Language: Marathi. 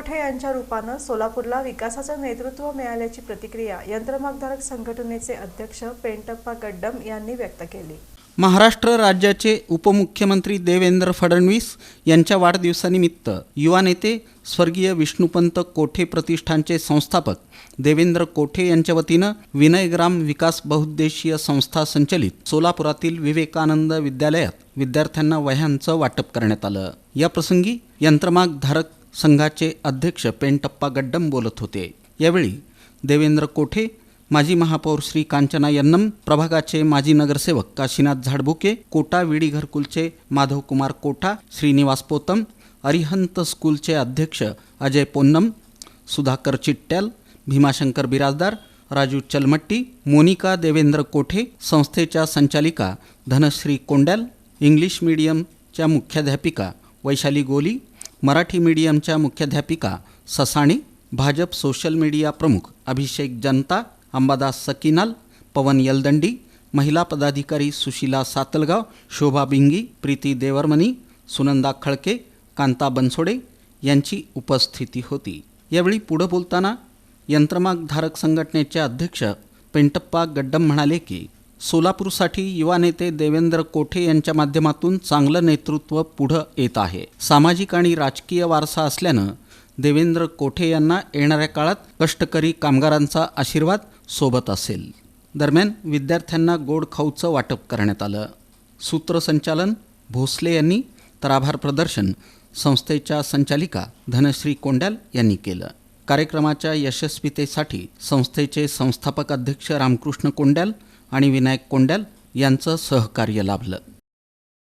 कोठे यांच्या रूपानं सोलापूरला विकासाचं नेतृत्व मिळाल्याची प्रतिक्रिया यंत्रमागधारक संघटनेचे अध्यक्ष पेंटप्पा गड्डम यांनी व्यक्त केली. महाराष्ट्र राज्याचे उपमुख्यमंत्री देवेंद्र फडणवीस यांच्या वाढदिवसानिमित्त युवा नेते स्वर्गीय विष्णुपंत कोठे प्रतिष्ठानचे संस्थापक देवेंद्र कोठे यांच्या वतीनं विनयग्राम विकास बहुद्देशीय संस्था संचलित सोलापुरातील विवेकानंद विद्यालयात विद्यार्थ्यांना वह्यांचं वाटप करण्यात आलं. या प्रसंगी यंत्रमाग धारक संघाचे अध्यक्ष पेंटप्पा गड्डम बोलत होते. यावेळी देवेंद्र कोठे माजी महापौर श्री कांचना यन्नम प्रभागाचे माजी नगरसेवक काशीनाथ झाडबुके कोटा विडी घरकुलचे माधवकुमार कोठा श्रीनिवास पोतम अरिहंत स्कूलचे अध्यक्ष अजय पोन्नम सुधाकर चिट्ट्याल भीमाशंकर बिराजदार राजू चलमट्टी मोनिका देवेंद्र कोठे संस्थेच्या संचालिका धनश्री कोंड्याल इंग्लिश मीडियमच्या मुख्याध्यापिका वैशाली गोली मराठी मीडियमच्या मुख्याध्यापिका ससाणे भाजप सोशल मीडिया प्रमुख अभिषेक जनता अंबादास सकिनाल पवन यलदंडी महिला पदाधिकारी सुशीला सातलगाव शोभा बिंगी प्रीती देवरमनी सुनंदा खळके कांता बनसोडे यांची उपस्थिती होती. यावेळी पुढं बोलताना यंत्रमागधारक संघटनेचे अध्यक्ष पेंटप्पा गड्डम म्हणाले की सोलापूरसाठी युवा नेते देवेंद्र कोठे यांच्या माध्यमातून चांगलं नेतृत्व पुढं येत आहे. सामाजिक आणि राजकीय वारसा असल्यानं देवेंद्र कोठे यांना येणाऱ्या काळात कष्टकरी कामगारांचा आशीर्वाद सोबत असेल. दरम्यान विद्यार्थ्यांना गोड खाऊचं वाटप करण्यात आलं. सूत्रसंचालन भोसले यांनी तर आभार प्रदर्शन संस्थेच्या संचालिका धनश्री कोंड्याल यांनी केलं. कार्यक्रमाच्या यशस्वीतेसाठी संस्थेचे संस्थापक अध्यक्ष रामकृष्ण कोंड्याल आणि विनायक कोंड्याल यांचं सहकार्य लाभलं.